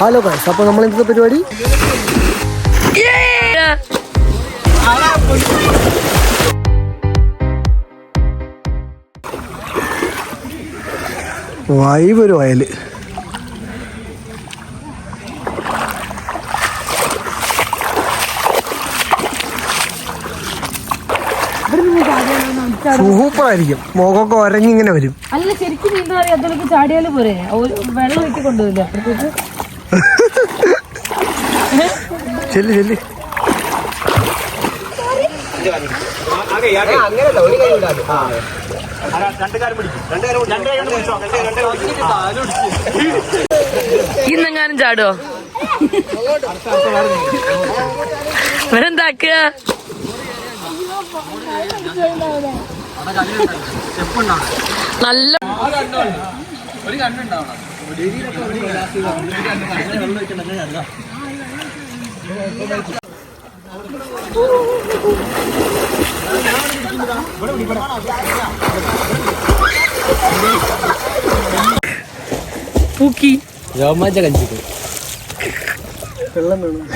Hello guys അപ്പോൾ നമ്മൾ ഇന്നത്തെ പരിപാടി? വൈബ് ഒരു വയൽ. സൂപ്പർ ആയിരിക്കും മുഖമൊക്കെ ഇങ്ങനെ വരും. അല്ല ശരിക്കും നീന്താ അറിയാം അതിലേക്ക് ചാടിയാലും പോരെ? വെള്ളം ഇട്ട് കൊണ്ടുവരില്ല? അപ്പോഴത്തേക്ക് ചെല്ല് ചെല്ലു. ഇന്നെങ്ങാനും ചാടോ ഇവരെന്താക്കുക നല്ല പൂക്കി. രോമാഞ്ച കഞ്ചിക്ക് വെള്ളം വേണം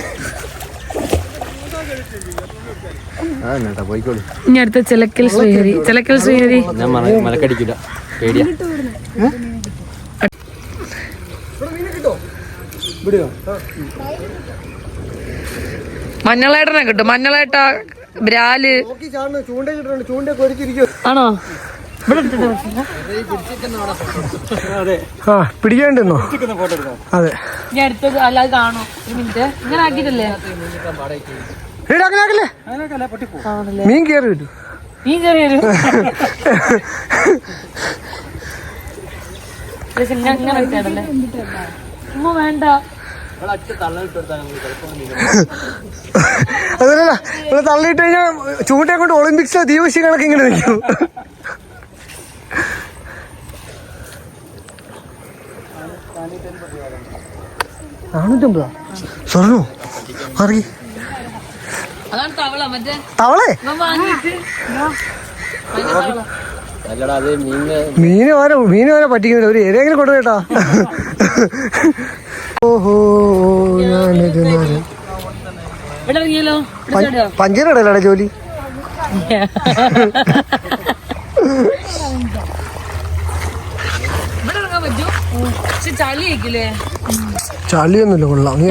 ആ കേട്ടോ പോയിക്കോളൂ ഇനി അടുത്ത ചിലക്കൽ ശ്രീഹരി. ചിലക്കൽ ശ്രീഹരി. ഞാൻ മല മലക്കടിക്കില്ല പേടിയാ. മഞ്ഞളേട്ടനെ കിട്ടും. മഞ്ഞളേട്ട ബ്രാൽ ആണോ? എടുത്തിട്ട് അതെ. എടാ അങ്ങനെ ആക്കല്ലേ? മീൻ കേറി വരും നീ ചെറിയൊരു പക്ഷെ ഞാൻ ഇങ്ങനെ ഇട്ടേടല്ലേ ഉമ്മ വേണ്ട. അതല്ല ഇവിടെ തള്ളിയിട്ട് കഴിഞ്ഞാൽ ചൂണ്ടയെ കൊണ്ട് ഒളിമ്പിക്സ് ദീപശി കണക്ക് ഇങ്ങനെ നിൽക്കും. നാനൂറ്റമ്പതാ? സ്വർണോ? തവളേ തവള. മീൻ വരെ മീന് വരെ പറ്റിക്കുന്നില്ല. ഒരു ഏതെങ്കിലും കൊണ്ടുപോയിട്ടാ ഓഹോ ഞാനിത് നേരം. ഇവിടെ ഇറങ്ങിയല്ലോ ഇവിടെ ചാടുവോ? പഞ്ചരടല്ലേ ജോലി ചളിയൊന്നുമില്ല കൊള്ളാം. നീ